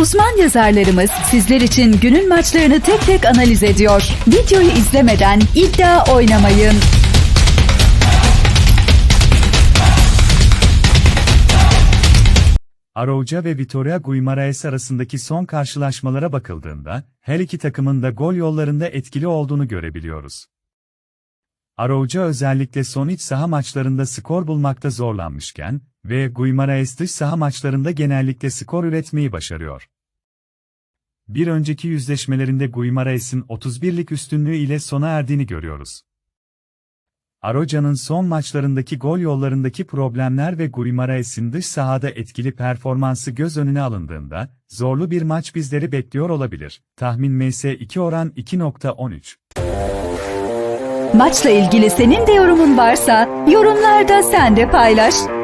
Uzman yazarlarımız sizler için günün maçlarını tek tek analiz ediyor. Videoyu izlemeden iddia oynamayın. Arauca ve Vitoria Guimaraes arasındaki son karşılaşmalara bakıldığında, her iki takımın da gol yollarında etkili olduğunu görebiliyoruz. Arauca özellikle son iç saha maçlarında skor bulmakta zorlanmışken ve Guimaraes dış saha maçlarında genellikle skor üretmeyi başarıyor. Bir önceki yüzleşmelerinde Guimaraes'in 31'lik üstünlüğü ile sona erdiğini görüyoruz. Aroca'nın son maçlarındaki gol yollarındaki problemler ve Guimaraes'in dış sahada etkili performansı göz önüne alındığında, zorlu bir maç bizleri bekliyor olabilir. Tahmin MS2 oran 2.13. Maçla ilgili senin de yorumun varsa yorumlarda sen de paylaş.